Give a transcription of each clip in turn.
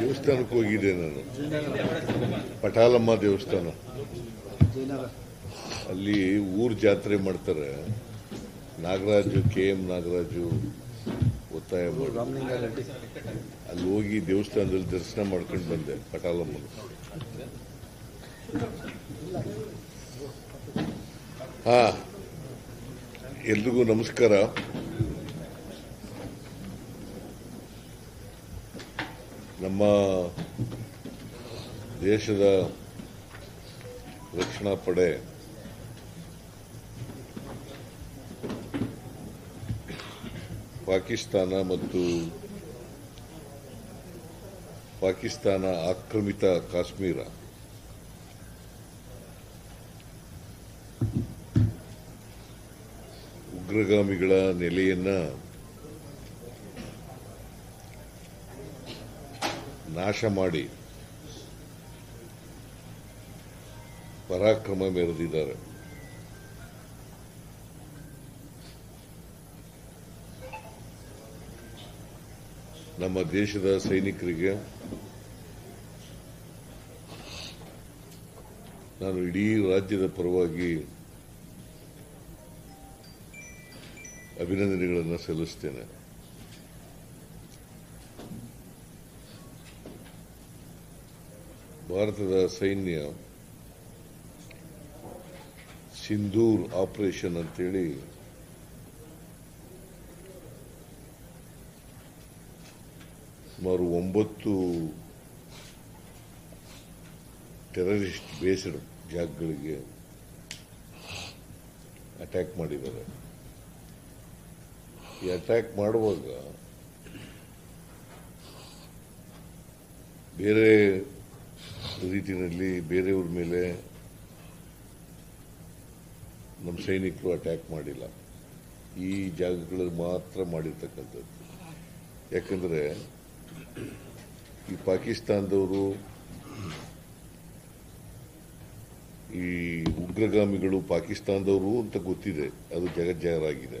ದೇವಸ್ಥಾನಕ್ಕೆ ಹೋಗಿದ್ದೆ ನಾನು. ಪಟಾಲಮ್ಮ ದೇವಸ್ಥಾನ. ಅಲ್ಲಿ ಊರ್ ಜಾತ್ರೆ ಮಾಡ್ತಾರೆ. ನಾಗರಾಜು, ಕೆ ಎಂ ನಾಗರಾಜು ಒತ್ತಾಯ ಮಾಡಿ. ಅಲ್ಲಿ ಹೋಗಿ ದೇವಸ್ಥಾನದಲ್ಲಿ ದರ್ಶನ ಮಾಡ್ಕೊಂಡು ಬಂದೆ ಪಟಾಲಮ್ಮ. ಹಾ. ಎಲ್ರಿಗೂ ನಮಸ್ಕಾರ. ನಮ್ಮ ದೇಶದ ರಕ್ಷಣಾ ಪಡೆ ಪಾಕಿಸ್ತಾನ ಮತ್ತು ಪಾಕಿಸ್ತಾನ ಆಕ್ರಮಿತ ಕಾಶ್ಮೀರ. ಉಗ್ರಗಾಮಿಗಳ ನೆಲೆಯನ್ನ ನಾಶ ಮಾಡಿ ಪರಾಕ್ರಮ ಮೆರೆದಿದ್ದಾರೆ. ನಮ್ಮ ದೇಶದ ಸೈನಿಕರಿಗೆ ನಾನು ಇಡೀ ರಾಜ್ಯದ ಪರವಾಗಿ ಅಭಿನಂದನೆಗಳನ್ನು ಸಲ್ಲಿಸ್ತೇನೆ. ಭಾರತದ ಸೈನ್ಯ ಸಿಂಧೂರ್ ಆಪರೇಷನ್ ಅಂತೇಳಿ ಸುಮಾರು ಒಂಬತ್ತು ಟೆರರಿಸ್ಟ್ ಬೇಸ್ಡ್ ಜಾಗಗಳಿಗೆ ಅಟ್ಯಾಕ್ ಮಾಡಿದ್ದಾರೆ. ಈ ಅಟ್ಯಾಕ್ ಮಾಡುವಾಗ ಬೇರೆ ರೀತಿಯಲ್ಲಿ ಬೇರೆಯವ್ರ ಮೇಲೆ ನಮ್ಮ ಸೈನಿಕರು ಅಟ್ಯಾಕ್ ಮಾಡಿಲ್ಲ. ಈ ಜಾಗಗಳಲ್ಲಿ ಮಾತ್ರ ಮಾಡಿರ್ತಕ್ಕಂಥದ್ದು. ಯಾಕಂದರೆ ಈ ಪಾಕಿಸ್ತಾನದವರು ಈ ಉಗ್ರಗಾಮಿಗಳು ಪಾಕಿಸ್ತಾನದವರು ಅಂತ ಗೊತ್ತಿದೆ. ಅದು ಜಗಜ್ಜಾಹರಾಗಿದೆ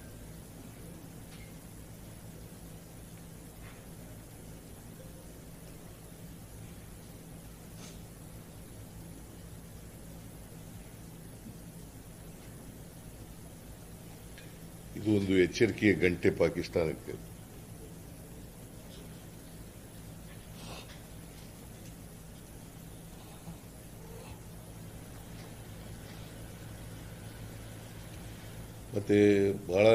ಎಚ್ಚರಿಕೆಯ ಗಂಟೆ ಪಾಕಿಸ್ತಾನಕ್ಕೆ. ಮತ್ತೆ ಬಹಳ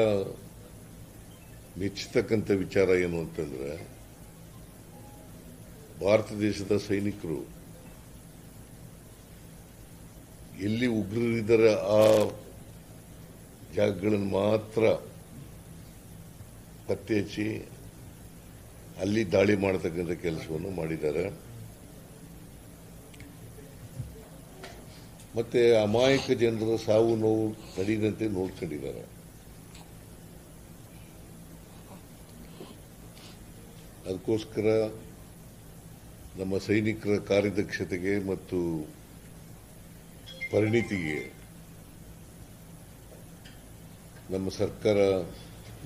ಮೆಚ್ಚತಕ್ಕಂಥ ವಿಚಾರ ಏನು ಅಂತಂದ್ರೆ, ಭಾರತ ದೇಶದ ಸೈನಿಕರು ಎಲ್ಲಿ ಉಗ್ರರಿದ್ದಾರೆ ಆ ಜಾಗಗಳನ್ನು ಮಾತ್ರ ಪತ್ತೆ ಹಚ್ಚಿ ಅಲ್ಲಿ ದಾಳಿ ಮಾಡತಕ್ಕಂಥ ಕೆಲಸವನ್ನು ಮಾಡಿದ್ದಾರೆ. ಮತ್ತೆ ಅಮಾಯಕ ಜನರ ಸಾವು ನೋವು ತಡೆಯದಂತೆ ನೋಡ್ಕೊಂಡಿದ್ದಾರೆ. ಅದಕ್ಕೋಸ್ಕರ ನಮ್ಮ ಸೈನಿಕರ ಕಾರ್ಯದಕ್ಷತೆಗೆ ಮತ್ತು ಪರಿಣಿತಿಗೆ ನಮ್ಮ ಸರ್ಕಾರ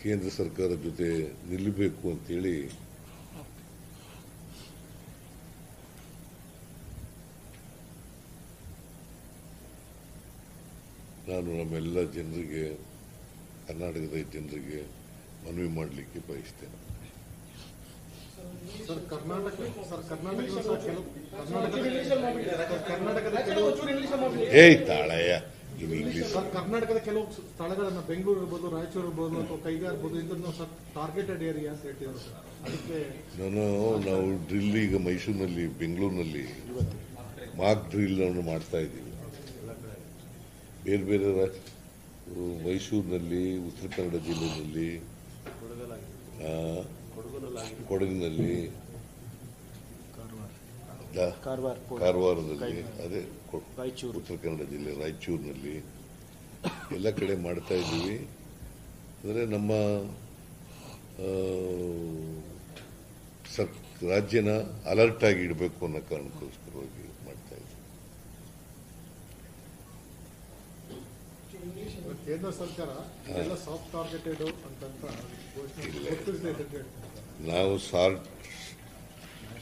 ಕೇಂದ್ರ ಸರ್ಕಾರ ಜೊತೆ ನಿಲ್ಲಬೇಕು ಅಂತೇಳಿ ನಾನು ನಮ್ಮೆಲ್ಲ ಜನರಿಗೆ ಕರ್ನಾಟಕದ ಜನರಿಗೆ ಮನವಿ ಮಾಡಲಿಕ್ಕೆ ಬಯಸ್ತೇನೆ. ಸರ್ ಕರ್ನಾಟಕ ಸರ್ ಕರ್ನಾಟಕದ ಸರ್ ಕೆಲವು ಕರ್ನಾಟಕದ ಕರ್ನಾಟಕದ ಕೆಲವು ಏಯ್ ತಾಳಯ್ಯ. ಕರ್ನಾಟಕದ ಕೆಲವು ಸ್ಥಳಗಳನ್ನ ಬೆಂಗಳೂರು ಇರ್ಬೋದು ರಾಯಚೂರು ಇರ್ಬೋದು ಅಥವಾ ಕೈಗಾರ ಇರ್ಬೋದು ಸರ್ ಟಾರ್ಗೆಟೆಡ್ ಏರಿಯಾ ಅಂತ ಹೇಳ್ತೀವಿ ಸರ್ ಅದಕ್ಕೆ ನಾನು ನಾವು ಡ್ರಿಲ್ ಈಗ ಮೈಸೂರಿನಲ್ಲಿ ಬೆಂಗಳೂರಿನಲ್ಲಿ ಮಾಕ್ ಡ್ರಿಲ್ ಅನ್ನು ಮಾಡ್ತಾ ಇದ್ದೀವಿ. ಬೇರೆ ಬೇರೆ ಮೈಸೂರಿನಲ್ಲಿ ಉತ್ತರ ಕನ್ನಡ ಜಿಲ್ಲೆಯಲ್ಲಿ ಕೊಡಗಿನಲ್ಲಿ ಕಾರವಾರದಲ್ಲಿ ಅದೇ ಕೊ- ರಾಯಚೂರು. ಉತ್ತರ ಕನ್ನಡ ಜಿಲ್ಲೆ ರಾಯಚೂರಿನಲ್ಲಿ ಎಲ್ಲ ಕಡೆ ಮಾಡ್ತಾ ಇದ್ದೀವಿ. ಅಂದರೆ ನಮ್ಮ ಸರ್ ರಾಜ್ಯನ ಅಲರ್ಟ್ ಆಗಿ ಇಡಬೇಕು ಅನ್ನೋ ಕಾರಣಕ್ಕೋಸ್ಕರವಾಗಿ ಮಾಡ್ತಾ ಇದ್ದೀವಿ. ಕೇಂದ್ರ ಸರ್ಕಾರ ಎಲ್ಲ ಸಾಫ್ಟ್ ಟಾರ್ಗೆಟೆಡ್ ಅಂತಂತ ನಾವು port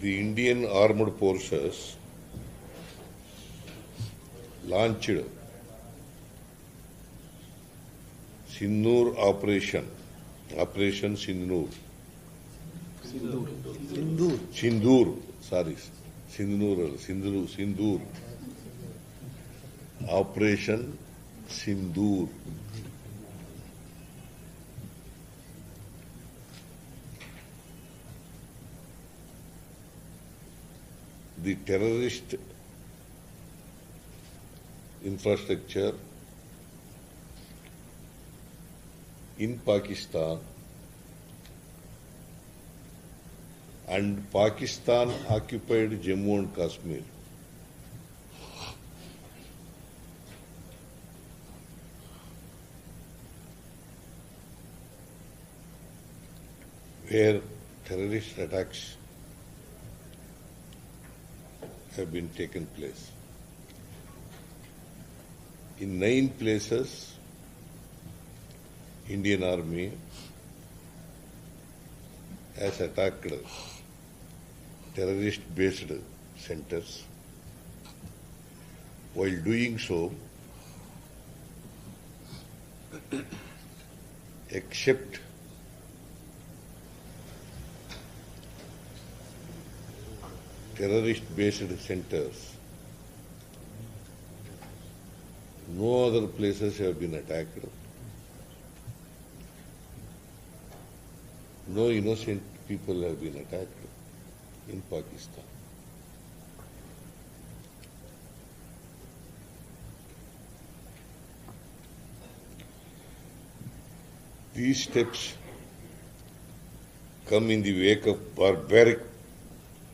the Indian Armed Forces launched Sinnoor operation, Operation Sinnoor. Sindoor. Sindoor. Sindoor. Sorry, Sindoor. Sindoor. Sindoor. Operation Sindoor. The terrorist infrastructure in Pakistan and Pakistan occupied Jammu and Kashmir. Where terrorist attacks have been taken place. In nine places, Indian Army has attacked terrorist-based centers. While doing so, except terrorist-based centers, no other places have been attacked. No innocent people have been attacked in Pakistan. These steps come in the wake of barbaric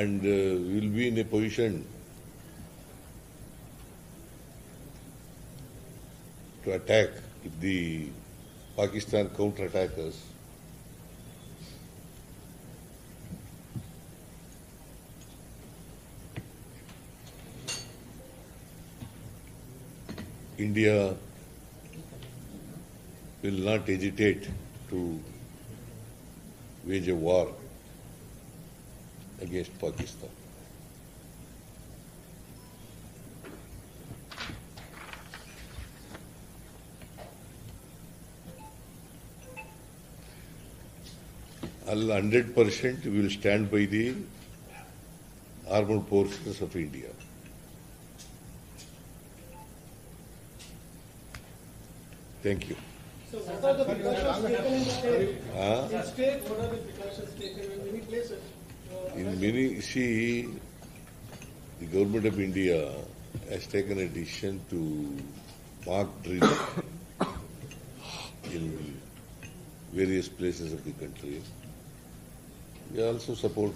And uh, we will be in a position to attack the Pakistan counter-attack us. India will not hesitate to wage a war against Pakistan. Hundred percent we will stand by the armed forces of India. Thank you. So what are the precautions taken in the state? Huh? In state, what are the precautions taken in many places? Uh, in many, see, the government of India has taken a decision to park drill in various places of the country. We also support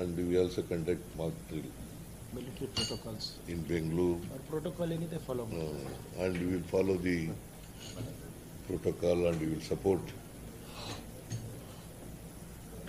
and we also conduct mock drill. Military protocols. In Bengaluru. Or protocol any they follow. Uh, and we will follow the protocol and we will support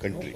country.